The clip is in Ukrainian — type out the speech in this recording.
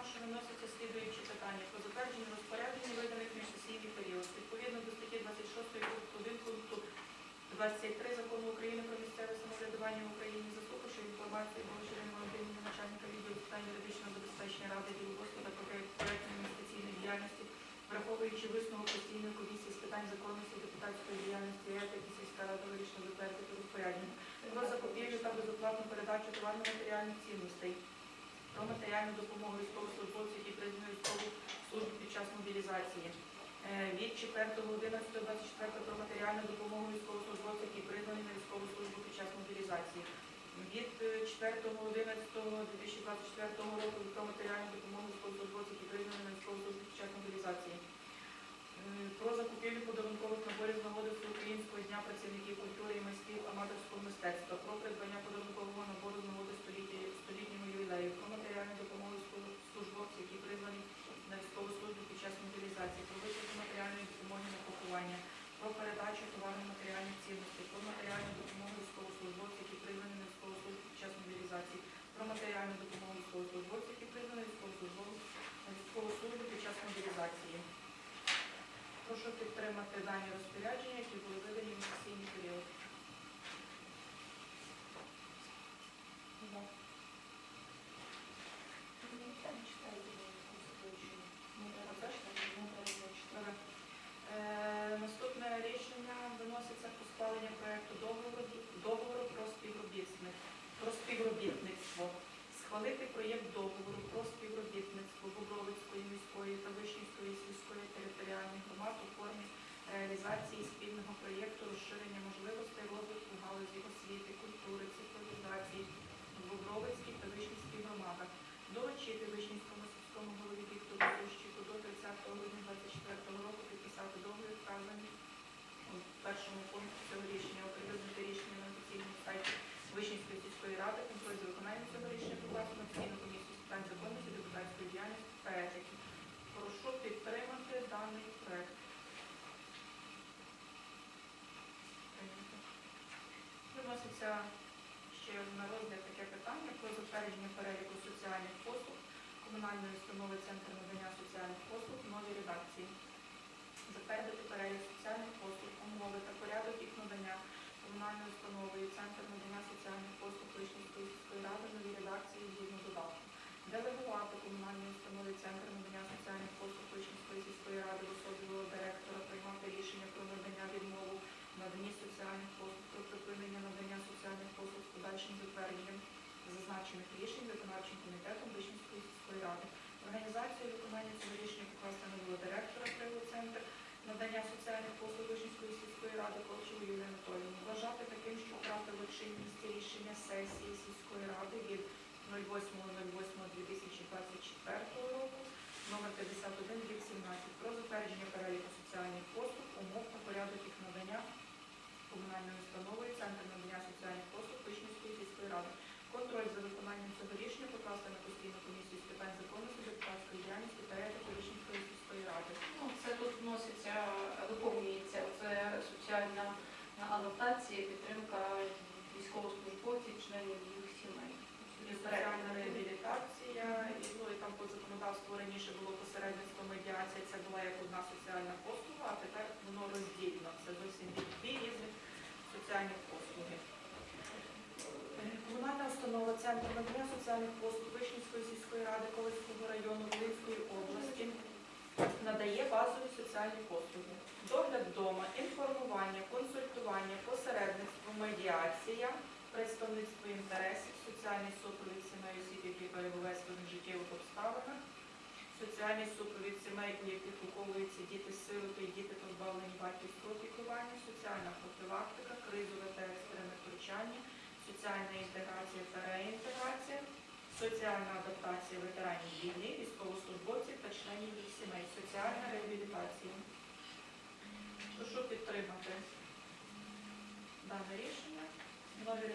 нашого виносяться слідуючі питання про затвердження розпорядження виданих міжсесійний період. Відповідно до статті 26 пункту 1 пункту 23 закону України про місцеве самоврядування в Україні, заслухавши інформацію Богоширина Володимирівна, начальника відділу питань юридичного забезпечення ради діловодства та проєктної інвестиційної діяльності, враховуючи висновок постійної комісії з питань законності депутатської діяльності, етики, сільська рада вирішила затвердити розпорядження про закупівлю та безоплатну передачу товарно-матеріальних цінностей, про матеріальну допомогу військовослужбовців, які призвані військову службу під час мобілізації. Е, Від 4.11.24 про матеріальну допомогу військовослужбовців, які призвані на військову службу під час мобілізації. Від е, 4.11.2024 року про матеріальну допомогу військовослужбовців, які призвані на військову службу під час мобілізації. М, Про закупівлю подарункових наборів з нагоди Всеукраїнського дня працівників культури і майстрів аматорського мистецтва, про придбання подарункового набору з нагоди століття- столітнього ювілею, про матеріальну допомогу військово- службовців, які призвані на військову службу під час мобілізації, про виплату матеріальної допомоги на поховання, про передачу товарно-матеріальних цінностей, про матеріальну допомогу військовослужбовців, які призвані на військову службу під час мобілізації, про матеріальну допомогу військовослужбовців, які на військову службу під час мобілізації. Прошу підтримати дані розпорядження, які були видані в сесійний період. Е, Наступне рішення виноситься про схвалення договору, договору про співробітництво. Схвалити проєкт договору про співробітництво Бобровицької міської та Вишнівської сільської територіальних громад у формі реалізації спільного проєкту розширення можливостей розвитку галузі освіти, культури, цифровізації в Бобровицькій та Вишнівській громадах. Доручити Вишнівському сільському голові Віктору Сущику до 30 грудня 24 року підписати договір, вказаний у першому пункті цього рішення, оприлюднити рішення на офіційному сайті Вишнівської сільської ради, контроль за виконанням цього рішення покласти на комісію з питань законності, депутатської діяльності та етики. Прошу підтримати даний проект. Прийнято. Виноситься ще на розгляд таке питання про затвердження переліку соціальних послуг комунальної установи Центр надання соціальних послуг в новій редакції. Затвердити перелік соціальних послуг, умови та порядок їх надання комунальною установою Центр надання соціальних послуг Вишнівської сільської ради в новій редакції згідно додатку. Делегувати комунальній установі Центр надання соціальних послуг Вишнівської сільської ради в особі його директора приймати рішення про надання відмову в наданні соціальних послуг, про припинення надання соціальних послуг з подальшим затвердженням зазначених рішень виконавчим комітетом Вишнівської сільської ради. Організацію виконання цього рішення покласти на його директора Кривого центр надання соціальних послуг Вишнівської сільської ради Ковчеву Юлію Анатоліївну. Вважати таким, що втратило чинність рішення сесії сільської ради від 08.08.2024 року номер 51 від 17 про затвердження переліку соціальних послуг, умов та порядок їх надання комунальною установою Центр надання соціальних послуг Вишнівської сільської ради. Контроль за виконанням цього рішення покласти на постійну комісію з питань законності, депутатської діяльності та етики Вишнівської сільської ради. Ну, це тут вноситься, виповнюється це соціальна анотація, підтримка військовослужбовців, членів їх сімей. І соціальна реабілітація, і, ну, і там по законодавству раніше було посередництво медіація, це була як одна соціальна послуга, а тепер воно розділено. Це зовсім дві різних соціальні послуги. Комунальна установа Центр надання соціальних послуг Вишнівської сільської ради Колицького району Волинської області надає базові соціальні послуги. Догляд вдома, інформування, консультування, посередництво, медіація, представництво інтересів, соціальний супровід сімей осіб, які перебувають в складних життєвих обставинах, соціальний супровід сімей, у яких виховуються діти сироти і діти позбавлені батьківського піклування, соціальна профілактика, кризове та екстрене втручання, соціальна інтеграція та реінтеграція, соціальна адаптація ветеранів війни, військовослужбовців та членів їх сімей, соціальна реабілітація. Прошу підтримати дане рішення в новій